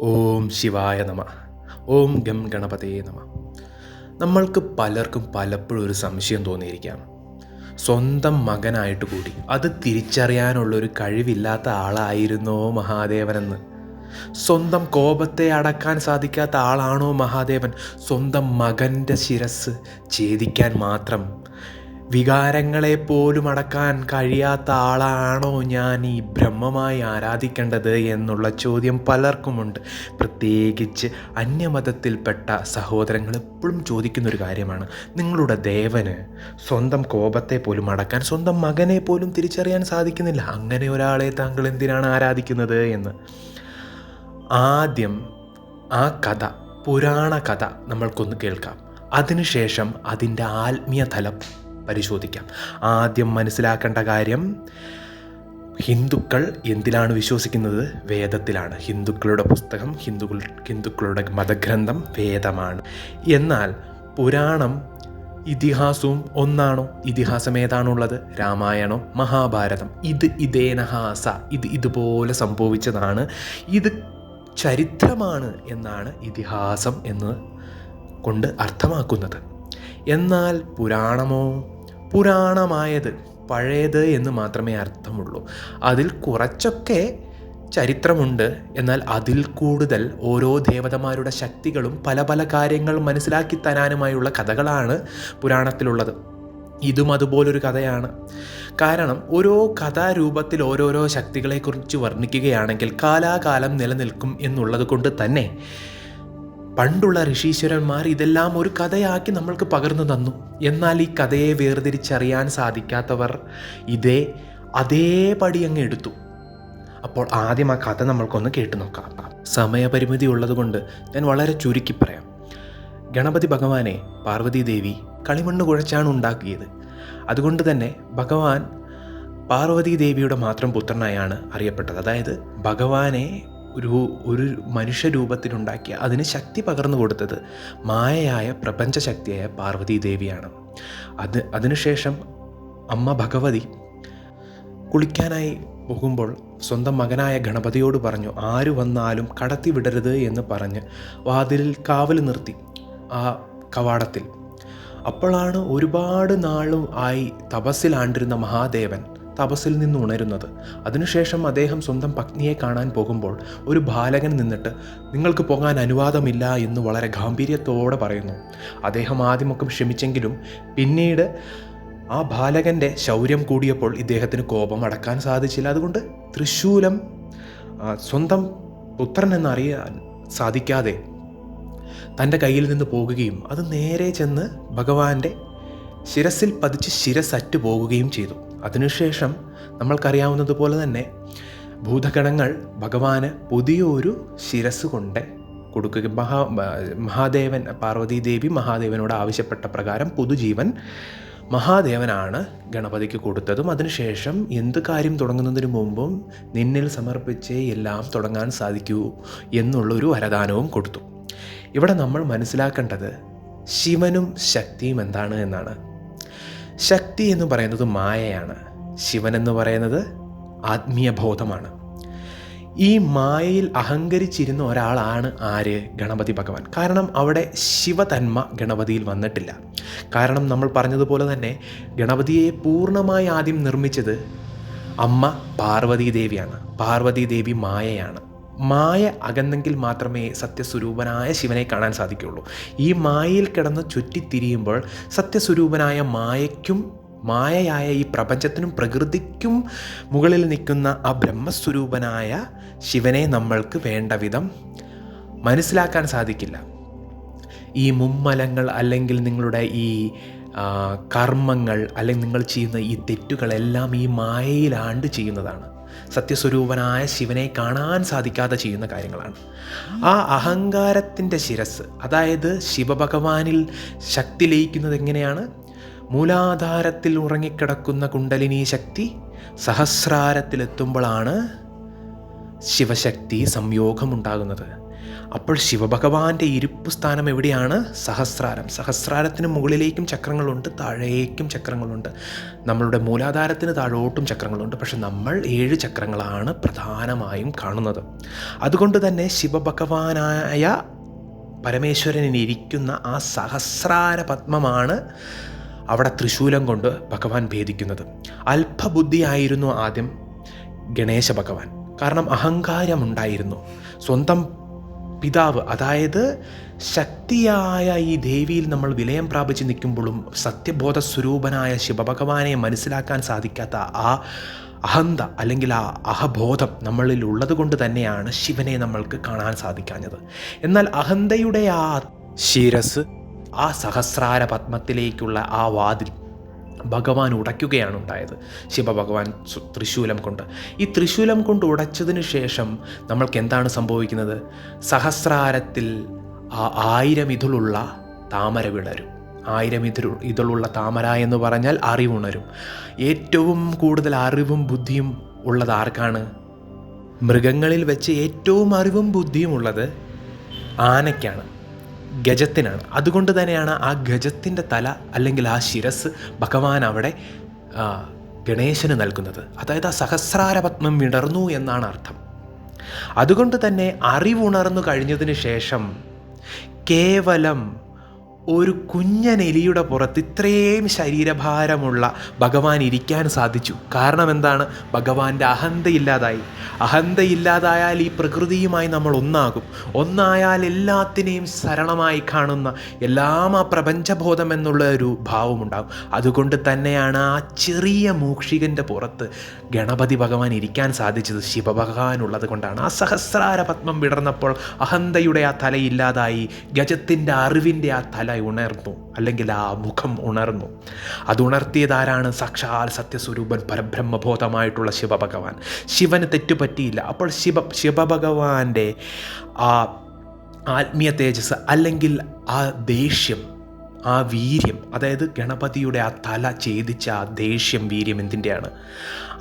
ഓം ശിവായ നമ. ഓം ഗം ഗണപതയെ നമ. നമ്മൾക്ക് പലർക്കും പലപ്പോഴും ഒരു സംശയം തോന്നിയിരിക്കാം. സ്വന്തം മകനായിട്ട് കൂടി അത് തിരിച്ചറിയാനുള്ള ഒരു കഴിവില്ലാത്ത ആളായിരുന്നോ മഹാദേവനെന്ന്. സ്വന്തം കോപത്തെ അടക്കാൻ സാധിക്കാത്ത ആളാണോ മഹാദേവൻ? സ്വന്തം മകന്റെ ശിരസ് ഛേദിക്കാൻ മാത്രം വികാരങ്ങളെ പോലും അടക്കാൻ കഴിയാത്ത ആളാണോ ഞാൻ ഈ ബ്രഹ്മമായി ആരാധിക്കേണ്ടത് എന്നുള്ള ചോദ്യം പലർക്കുമുണ്ട്. പ്രത്യേകിച്ച് അന്യമതത്തിൽപ്പെട്ട സഹോദരങ്ങൾ എപ്പോഴും ചോദിക്കുന്ന ഒരു കാര്യമാണ്. നിങ്ങളുടെ ദേവന് സ്വന്തം കോപത്തെ പോലും അടക്കാൻ സ്വന്തം മകനെ പോലും തിരിച്ചറിയാൻ സാധിക്കുന്നില്ല. അങ്ങനെ ഒരാളെ താങ്കൾ എന്തിനാണ് ആരാധിക്കുന്നത് എന്ന്. ആദ്യം ആ കഥ പുരാണ കഥ നമ്മൾക്കൊന്ന് കേൾക്കാം. അതിനുശേഷം അതിന്റെ ആത്മീയ തലം. പരിശോധിക്കാം. ആദ്യം മനസ്സിലാക്കേണ്ട കാര്യം ഹിന്ദുക്കൾ എന്തിലാണ് വിശ്വസിക്കുന്നത്? വേദത്തിലാണ്. ഹിന്ദുക്കളുടെ പുസ്തകം ഹിന്ദുക്കൾ ഹിന്ദുക്കളുടെ മതഗ്രന്ഥം വേദമാണ്. എന്നാൽ പുരാണം ഇതിഹാസവും ഒന്നാണോ? ഇതിഹാസം ഏതാണുള്ളത്? രാമായണം മഹാഭാരതം. ഇത് ഇതേനഹാസ ഇത് ഇതുപോലെ സംഭവിച്ചതാണ്. ഇത് ചരിത്രമാണ് എന്നാണ് ഇതിഹാസം എന്ന് കൊണ്ട് അർത്ഥമാക്കുന്നത്. എന്നാൽ പുരാണമോ പുരാണമായത് പഴയത് എന്ന് മാത്രമേ അർത്ഥമുള്ളൂ. അതിൽ കുറച്ചൊക്കെ ചരിത്രമുണ്ട്. എന്നാൽ അതിൽ കൂടുതൽ ഓരോ ദേവതമാരുടെ ശക്തികളും പല പല കാര്യങ്ങൾ മനസ്സിലാക്കി തരാനുമായുള്ള കഥകളാണ് പുരാണത്തിലുള്ളത്. ഇതും അതുപോലൊരു കഥയാണ്. കാരണം ഓരോ കഥാരൂപത്തിൽ ഓരോരോ ശക്തികളെക്കുറിച്ച് വർണിക്കുകയാണെങ്കിൽ കാലാകാലം നിലനിൽക്കും എന്നുള്ളത് കൊണ്ട് തന്നെ പണ്ടുള്ള ഋഷീശ്വരന്മാർ ഇതെല്ലാം ഒരു കഥയാക്കി നമ്മൾക്ക് പകർന്നു തന്നു. എന്നാൽ ഈ കഥയെ വേർതിരിച്ചറിയാൻ സാധിക്കാത്തവർ ഇതേ അതേപടി അങ്ങ് എടുത്തു. അപ്പോൾ ആദ്യം ആ കഥ നമ്മൾക്കൊന്ന് കേട്ടു നോക്കാം. സമയപരിമിതി ഉള്ളതുകൊണ്ട് ഞാൻ വളരെ ചുരുക്കി പറയാം. ഗണപതി ഭഗവാനെ പാർവതി ദേവി കളിമണ്ണ് കുഴച്ചാണ് ഉണ്ടാക്കിയത്. അതുകൊണ്ട് തന്നെ ഭഗവാൻ പാർവതി ദേവിയുടെ മാത്രം പുത്രനായാണ് അറിയപ്പെട്ടത്. അതായത് ഭഗവാനെ ഒരു ഒരു മനുഷ്യരൂപത്തിലുണ്ടാക്കിയ അതിന് ശക്തി പകർന്നു കൊടുത്തത് മായയായ പ്രപഞ്ചശക്തിയായ പാർവതി ദേവിയാണ്. അത് അതിനുശേഷം അമ്മ ഭഗവതി കുളിക്കാനായി പോകുമ്പോൾ സ്വന്തം മകനായ ഗണപതിയോട് പറഞ്ഞു ആര് വന്നാലും കടത്തി വിടരുത് എന്ന് പറഞ്ഞ് വാതിലിൽ കാവൽ നിർത്തി ആ കവാടത്തിൽ. അപ്പോഴാണ് ഒരുപാട് നാളും ആയി തപസ്സിലാണ്ടിരുന്ന മഹാദേവൻ തപസ്സിൽ നിന്ന് ഉണരുന്നത്. അതിനുശേഷം അദ്ദേഹം സ്വന്തം പത്നിയെ കാണാൻ പോകുമ്പോൾ ഒരു ബാലകൻ നിന്നിട്ട് നിങ്ങൾക്ക് പോകാൻ അനുവാദമില്ല എന്ന് വളരെ ഗാംഭീര്യത്തോടെ പറയുന്നു. അദ്ദേഹം ആദ്യമൊക്കെ ക്ഷമിച്ചെങ്കിലും പിന്നീട് ആ ബാലകന്റെ ശൗര്യം കൂടിയപ്പോൾ ഇദ്ദേഹത്തിന് കോപം അടക്കാൻ സാധിച്ചില്ല. അതുകൊണ്ട് തൃശൂലം സ്വന്തം പുത്രൻ എന്നറിയാൻ സാധിക്കാതെ തന്റെ കയ്യിൽ നിന്ന് പോകുകയും അത് നേരെ ചെന്ന് ഭഗവാന്റെ ശിരസിൽ പതിച്ച് ശിരസറ്റ് പോകുകയും ചെയ്തു. അതിനുശേഷം നമ്മൾക്കറിയാവുന്നതുപോലെ തന്നെ ഭൂതഗണങ്ങൾ ഭഗവാന് പുതിയൊരു ശിരസ് കൊണ്ട് കൊടുക്കുക മഹാ മഹാദേവൻ പാർവതീദേവി മഹാദേവനോട് ആവശ്യപ്പെട്ട പ്രകാരം പുതുജീവൻ മഹാദേവനാണ് ഗണപതിക്ക് കൊടുത്തതും. അതിനുശേഷം എന്ത് കാര്യം തുടങ്ങുന്നതിന് മുമ്പും നിന്നിൽ സമർപ്പിച്ചേ എല്ലാം തുടങ്ങാൻ സാധിക്കൂ എന്നുള്ളൊരു വരദാനവും കൊടുത്തു. ഇവിടെ നമ്മൾ മനസ്സിലാക്കേണ്ടത് ശിവനും ശക്തിയും എന്താണ് എന്നാണ്. ശക്തി എന്ന് പറയുന്നത് മായയാണ്. ശിവൻ എന്ന് പറയുന്നത് ആത്മീയ ബോധമാണ്. ഈ മായയിൽ അഹങ്കരിച്ചിരുന്ന ഒരാളാണ് ആര്? ഗണപതി ഭഗവാൻ. കാരണം അവിടെ ശിവതന്മ ഗണപതിയിൽ വന്നിട്ടില്ല. കാരണം നമ്മൾ പറഞ്ഞതുപോലെ തന്നെ ഗണപതിയെ പൂർണമായി ആദ്യം നിർമ്മിച്ചത് അമ്മ പാർവതീദേവിയാണ്. പാർവതീദേവി പാർവതി ദേവി മായയാണ്. മായ അകന്നെങ്കിൽ മാത്രമേ സത്യസ്വരൂപനായ ശിവനെ കാണാൻ സാധിക്കുകയുള്ളൂ. ഈ മായയിൽ കിടന്ന് ചുറ്റിത്തിരിയുമ്പോൾ സത്യസ്വരൂപനായ മായയ്ക്കും മായയായ ഈ പ്രപഞ്ചത്തിനും പ്രകൃതിക്കും മുകളിൽ നിൽക്കുന്ന ആ ബ്രഹ്മസ്വരൂപനായ ശിവനെ നമ്മൾക്ക് വേണ്ട വിധം മനസ്സിലാക്കാൻ സാധിക്കില്ല. ഈ മുമ്മലങ്ങൾ അല്ലെങ്കിൽ നിങ്ങളുടെ ഈ കർമ്മങ്ങൾ അല്ലെങ്കിൽ നിങ്ങൾ ചെയ്യുന്ന ഈ തെറ്റുകളെല്ലാം ഈ മായയിലാണ്ട് ചെയ്യുന്നതാണ്. സത്യസ്വരൂപനായ ശിവനെ കാണാൻ സാധിക്കാതെ ചെയ്യുന്ന കാര്യങ്ങളാണ്. ആ അഹങ്കാരത്തിന്റെ ശിരസ് അതായത് ശിവഭഗവാനിൽ ശക്തി ലയിക്കുന്നത് എങ്ങനെയാണ്? മൂലാധാരത്തിൽ ഉറങ്ങിക്കിടക്കുന്ന കുണ്ടലിനി ശക്തി സഹസ്രാരത്തിലെത്തുമ്പോഴാണ് ശിവശക്തി സംയോഗമുണ്ടാകുന്നത്. അപ്പോൾ ശിവഭഗവാന്റെ ഇരിപ്പ് സ്ഥാനം എവിടെയാണ്? സഹസ്രാരം. സഹസ്രാരത്തിന് മുകളിലേക്കും ചക്രങ്ങളുണ്ട് താഴേക്കും ചക്രങ്ങളുണ്ട്. നമ്മളുടെ മൂലാധാരത്തിന് താഴോട്ടും ചക്രങ്ങളുണ്ട്. പക്ഷെ നമ്മൾ ഏഴ് ചക്രങ്ങളാണ് പ്രധാനമായും കാണുന്നത്. അതുകൊണ്ട് തന്നെ ശിവഭഗവാനായ പരമേശ്വരനിൽ ഇരിക്കുന്ന ആ സഹസ്രാര പത്മമാണ് അവിടെ തൃശൂലം കൊണ്ട് ഭഗവാൻ ഭേദിക്കുന്നത്. അല്പബുദ്ധിയായിരുന്നു ആദ്യം ഗണേശ ഭഗവാൻ. കാരണം അഹങ്കാരമുണ്ടായിരുന്നു. സ്വന്തം പിതാവ്. അതായത് ശക്തിയായ ഈ ദേവിയിൽ നമ്മൾ വിലയം പ്രാപിച്ച് നിൽക്കുമ്പോഴും സത്യബോധ സ്വരൂപനായ ശിവഭഗവാനെ മനസ്സിലാക്കാൻ സാധിക്കാത്ത ആ അഹന്ത അല്ലെങ്കിൽ ആ അഹബോധം നമ്മളിൽ ഉള്ളത് കൊണ്ട് തന്നെയാണ് ശിവനെ നമ്മൾക്ക് കാണാൻ സാധിക്കാഞ്ഞത്. എന്നാൽ അഹന്തയുടെ ആ ശിരസ് ആ സഹസ്രാര പത്മത്തിലേക്കുള്ള ആ വാതിൽ ഭഗവാൻ ഉടയ്ക്കുകയാണ് ഉണ്ടായത് ശിവഭഗവാൻ തൃശൂലം കൊണ്ട്. ഈ തൃശൂലം കൊണ്ട് ഉടച്ചതിന് ശേഷം നമ്മൾക്ക് എന്താണ് സംഭവിക്കുന്നത്? സഹസ്രാരത്തിൽ ആ ആയിരം ഇതിലുള്ള താമര വിളരും ആയിരം ഇതിരു ഇതിലുള്ള താമര എന്ന് പറഞ്ഞാൽ അറിവുണരും. ഏറ്റവും കൂടുതൽ അറിവും ബുദ്ധിയും ഉള്ളത് ആർക്കാണ്? മൃഗങ്ങളിൽ വെച്ച് ഏറ്റവും അറിവും ബുദ്ധിയും ഉള്ളത് ആനയ്ക്കാണ്. ഗജത്തിനാണ്. അതുകൊണ്ട് തന്നെയാണ് ആ ഗജത്തിന്റെ തല അല്ലെങ്കിൽ ആ ശിരസ് ഭഗവാൻ അവിടെ ഗണേശന് നൽകുന്നത്. അതായത് ആ സഹസ്രാരപത്മം വിടർന്നു എന്നാണ് അർത്ഥം. അതുകൊണ്ട് തന്നെ അറിവുണർന്നു കഴിഞ്ഞതിന് ശേഷം കേവലം ഒരു കുഞ്ഞനെലിയുടെ പുറത്ത് ഇത്രയും ശരീരഭാരമുള്ള ഭഗവാൻ ഇരിക്കാൻ സാധിച്ചു. കാരണം എന്താണ്? ഭഗവാന്റെ അഹന്തയില്ലാതായി. അഹന്തയില്ലാതായാൽ ഈ പ്രകൃതിയുമായി നമ്മൾ ഒന്നാകും. ഒന്നായാൽ എല്ലാത്തിനെയും സരളമായി കാണുന്ന എല്ലാം ആ പ്രപഞ്ചബോധം എന്നുള്ള ഒരു ഭാവമുണ്ടാകും അതുകൊണ്ട് തന്നെയാണ് ആ ചെറിയ മൂക്ഷികന്റെ പുറത്ത് ഗണപതി ഭഗവാൻ ഇരിക്കാൻ സാധിച്ചത് ശിവഭഗവാൻ ഉള്ളത് കൊണ്ടാണ്. ആ സഹസ്രാര പത്മം വിടർന്നപ്പോൾ അഹന്തയുടെ ആ തലയില്ലാതായി. ഗജത്തിന്റെ അറിവിന്റെ ആ തല ഉണർന്നു അല്ലെങ്കിൽ ആ മുഖം ഉണർന്നു. അത് ഉണർത്തിയതാരാണ് സാക്ഷാൽ സത്യസ്വരൂപൻ പരബ്രഹ്മബോധമായിട്ടുള്ള ശിവഭഗവാൻ. ശിവന് തെറ്റുപറ്റിയില്ല അപ്പോൾ ശിവ ശിവഭഗവാന്റെ ആ ആത്മീയ തേജസ് അല്ലെങ്കിൽ ആ ദേഷ്യം ആ വീര്യം അതായത് ഗണപതിയുടെ ആ തല ഛേദിച്ച ആ ദേഷ്യം വീര്യം എന്തിന്റെയാണ്?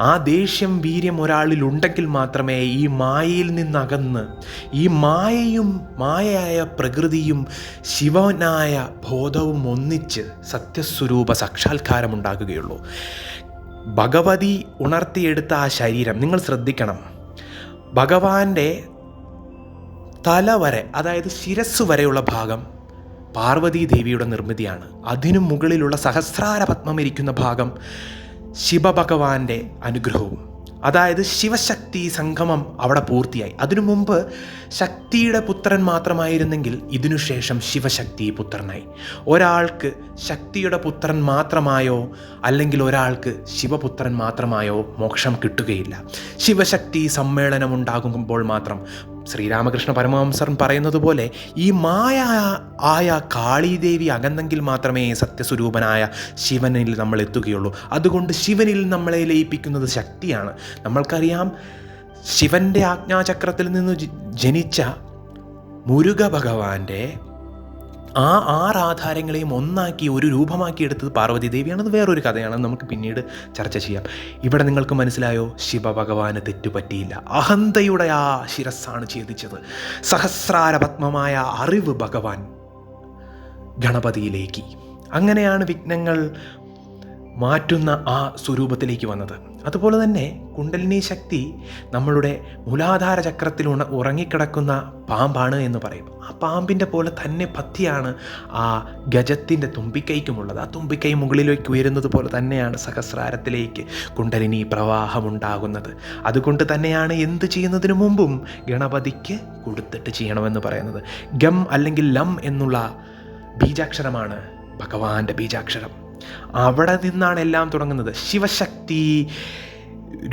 ആ ദേഷ്യം വീര്യം ഒരാളിൽ ഉണ്ടെങ്കിൽ മാത്രമേ ഈ മായയിൽ നിന്നകന്ന് ഈ മായയും മായയായ പ്രകൃതിയും ശിവനായ ബോധവും ഒന്നിച്ച് സത്യസ്വരൂപ സാക്ഷാത്കാരം ഉണ്ടാകുകയുള്ളൂ ഭഗവതി ഉണർത്തിയെടുത്ത ആ ശരീരം നിങ്ങൾ ശ്രദ്ധിക്കണം. ഭഗവാന്റെ തല വരെ അതായത് ശിരസ് വരെയുള്ള ഭാഗം പാർവതീ ദേവിയുടെ നിർമ്മിതിയാണ്. അതിനു മുകളിലുള്ള സഹസ്രാര പത്മം ഇരിക്കുന്ന ഭാഗം ശിവഭഗവാന്റെ അനുഗ്രഹവും. അതായത് ശിവശക്തി സംഗമം അവിടെ പൂർത്തിയായി. അതിനു മുമ്പ് ശക്തിയുടെ പുത്രൻ മാത്രമായിരുന്നെങ്കിൽ ഇതിനുശേഷം ശിവശക്തി പുത്രനായി. ഒരാൾക്ക് ശക്തിയുടെ പുത്രൻ മാത്രമായോ അല്ലെങ്കിൽ ഒരാൾക്ക് ശിവപുത്രൻ മാത്രമായോ മോക്ഷം കിട്ടുകയില്ല. ശിവശക്തി സമ്മേളനം ഉണ്ടാകുമ്പോൾ മാത്രം ശ്രീരാമകൃഷ്ണ പരമഹംസർ പറയുന്നത് പോലെ ഈ മായ ആയ കാളീദേവി അകന്നെങ്കിൽ മാത്രമേ സത്യസ്വരൂപനായ ശിവനിൽ നമ്മൾ എത്തുകയുള്ളൂ. അതുകൊണ്ട് ശിവനിൽ നമ്മളെ ലയിപ്പിക്കുന്നത് ശക്തിയാണ്. നമ്മൾക്കറിയാം ശിവന്റെ ആജ്ഞാചക്രത്തിൽ നിന്ന് ജനിച്ച മുരുക ഭഗവാന്റെ ആ ആറ് ആധാരങ്ങളെയും ഒന്നാക്കി ഒരു രൂപമാക്കി എടുത്തത് പാർവതി ദേവിയാണ്. അത് വേറൊരു കഥയാണ് നമുക്ക് പിന്നീട് ചർച്ച ചെയ്യാം. ഇവിടെ നിങ്ങൾക്ക് മനസ്സിലായോ? ശിവഭഗവാന് തെറ്റുപറ്റിയില്ല. അഹന്തയുടെ ആ ശിരസ്സാണ് ഛേദിച്ചത്. സഹസ്രാര പത്മമായ അറിവ് ഭഗവാൻ ഗണപതിയിലേക്ക്. അങ്ങനെയാണ് വിഘ്നങ്ങൾ മാറ്റുന്ന ആ സ്വരൂപത്തിലേക്ക് വന്നത്. അതുപോലെ തന്നെ കുണ്ടലിനി ശക്തി നമ്മളുടെ മൂലാധാര ചക്രത്തിൽ ഉറങ്ങിക്കിടക്കുന്ന പാമ്പാണ് എന്ന് പറയും. ആ പാമ്പിന്റെ പോലെ തന്നെ പത്തിയാണ് ആ ഗജത്തിന്റെ തുമ്പിക്കൈക്കുമുള്ളത് ആ തുമ്പിക്കൈ മുകളിലേക്ക് ഉയരുന്നത് പോലെ തന്നെയാണ് സഹസ്രാരത്തിലേക്ക് കുണ്ടലിനി പ്രവാഹമുണ്ടാകുന്നത്. അതുകൊണ്ട് തന്നെയാണ് എന്ത് ചെയ്യുന്നതിന് മുമ്പും ഗണപതിക്ക് കൊടുത്തിട്ട് ചെയ്യണമെന്ന് പറയുന്നത്. ഗം അല്ലെങ്കിൽ ലം എന്നുള്ള ബീജാക്ഷരമാണ് ഭഗവാന്റെ ബീജാക്ഷരം. അവിടെ നിന്നാണ് എല്ലാം തുടങ്ങുന്നത്. ശിവശക്തി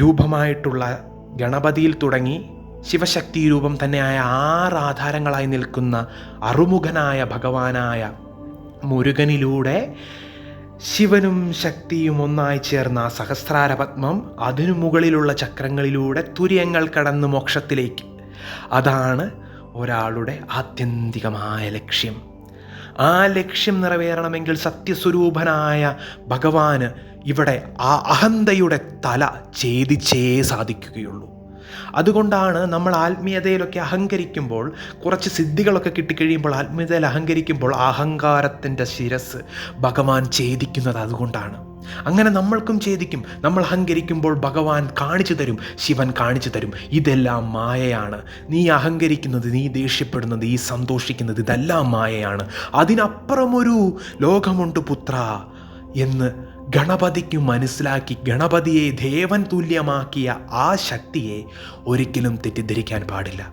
രൂപമായിട്ടുള്ള ഗണപതിയിൽ തുടങ്ങി ശിവശക്തി രൂപം തന്നെയായ ആറ് ആധാരങ്ങളായി നിൽക്കുന്ന അറുമുഖനായ ഭഗവാനായ മുരുകനിലൂടെ ശിവനും ശക്തിയും ഒന്നായി ചേർന്ന സഹസ്രാരപത്മം സഹസ്രാര പത്മം അതിനു മുകളിലുള്ള ചക്രങ്ങളിലൂടെ തുര്യങ്ങൾ കടന്ന് മോക്ഷത്തിലേക്ക്. അതാണ് ഒരാളുടെ ആത്യന്തികമായ ലക്ഷ്യം. ആ ലക്ഷ്യം നിറവേറണമെങ്കിൽ സത്യസ്വരൂപനായ ഭഗവാന് ഇവിടെ ആ അഹന്തയുടെ തല ഛേദിച്ചേ സാധിക്കുകയുള്ളൂ. അതുകൊണ്ടാണ് നമ്മൾ ആത്മീയതയിലൊക്കെ അഹങ്കരിക്കുമ്പോൾ കുറച്ച് സിദ്ധികളൊക്കെ കിട്ടിക്കഴിയുമ്പോൾ ആത്മീയതയിൽ അഹങ്കരിക്കുമ്പോൾ അഹങ്കാരത്തിന്റെ ശിരസ് ഭഗവാൻ ഛേദിക്കുന്നത് അതുകൊണ്ടാണ്. അങ്ങനെ നമ്മൾക്കും ഛേദിക്കും. നമ്മൾ അഹങ്കരിക്കുമ്പോൾ ഭഗവാൻ കാണിച്ചു തരും ശിവൻ കാണിച്ചു തരും. ഇതെല്ലാം മായയാണ്. നീ അഹങ്കരിക്കുന്നത് നീ ദേഷ്യപ്പെടുന്നത് നീ സന്തോഷിക്കുന്നത് ഇതെല്ലാം മായയാണ്. അതിനപ്പുറമൊരു ലോകമുണ്ട് പുത്ര എന്ന് ഗണപതിക്ക് മനസ്സിലാക്കി ഗണപതിയെ ദേവൻ തുല്യമാക്കിയ ആ ശക്തിയെ ഒരിക്കലും തെറ്റിദ്ധരിക്കാൻ പാടില്ല.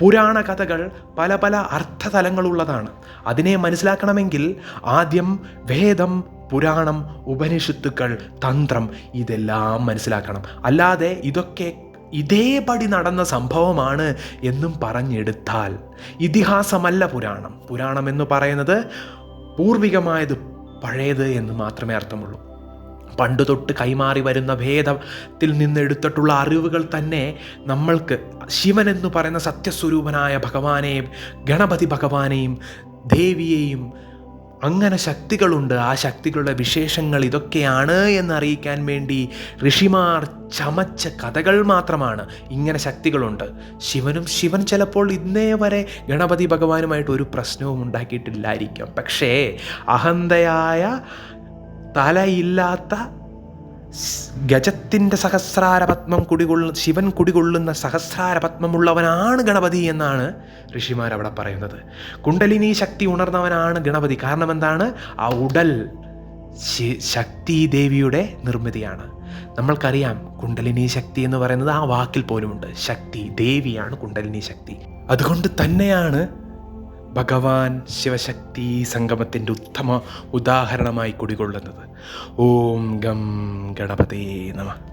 പുരാണ കഥകൾ പല പല അർത്ഥതലങ്ങളുള്ളതാണ്. അതിനെ മനസ്സിലാക്കണമെങ്കിൽ ആദ്യം വേദം പുരാണം ഉപനിഷത്തുക്കൾ തന്ത്രം ഇതെല്ലാം മനസ്സിലാക്കണം. അല്ലാതെ ഇതൊക്കെ ഇതേപടി നടന്ന സംഭവമാണ് എന്നും പറഞ്ഞെടുത്താൽ ഇതിഹാസമല്ല പുരാണം. പുരാണം എന്ന് പറയുന്നത് പൂർവികമായത് പഴയത് എന്ന് മാത്രമേ അർത്ഥമുള്ളൂ. പണ്ട് തൊട്ട് കൈമാറി വരുന്ന ഭേദത്തിൽ നിന്ന് എടുത്തിട്ടുള്ള അറിവുകൾ തന്നെ നമ്മൾക്ക് ശിവൻ എന്ന് പറയുന്ന സത്യസ്വരൂപനായ ഭഗവാനെയും ഗണപതി ഭഗവാനെയും ദേവിയെയും അങ്ങനെ ശക്തികളുണ്ട്. ആ ശക്തികളുടെ വിശേഷങ്ങൾ ഇതൊക്കെയാണ് എന്നറിയിക്കാൻ വേണ്ടി ഋഷിമാർ ചമച്ച കഥകൾ മാത്രമാണ്. ഇങ്ങനെ ശക്തികളുണ്ട്. ശിവനും ശിവൻ ചിലപ്പോൾ ഇന്നേ വരെ ഗണപതി ഭഗവാനുമായിട്ട് ഒരു പ്രശ്നവും ഉണ്ടാക്കിയിട്ടില്ലായിരിക്കും. പക്ഷേ അഹന്തയായ തലയില്ലാത്ത ഗജത്തിന്റെ സഹസ്രാര പത്മം കുടികൊള്ളു ശിവൻ കുടികൊള്ളുന്ന സഹസ്രാര പത്മമുള്ളവനാണ് ഗണപതി എന്നാണ് ഋഷിമാർ അവിടെ പറയുന്നത്. കുണ്ടലിനി ശക്തി ഉണർന്നവനാണ് ഗണപതി. കാരണം എന്താണ്? ആ ഉടൽ ശക്തി ദേവിയുടെ നിർമ്മിതിയാണ്. നമ്മൾക്കറിയാം കുണ്ടലിനി ശക്തി എന്ന് പറയുന്നത് ആ വാക്കിൽ പോലുമുണ്ട്. ശക്തി ദേവിയാണ് കുണ്ടലിനി ശക്തി. അതുകൊണ്ട് തന്നെയാണ് ഭഗവാൻ ശിവശക്തി സംഗമത്തിന്റെ ഉത്തമ ഉദാഹരണമായി കുടികൊള്ളുന്നത്. ഓം ഗം ഗണപതി നമ.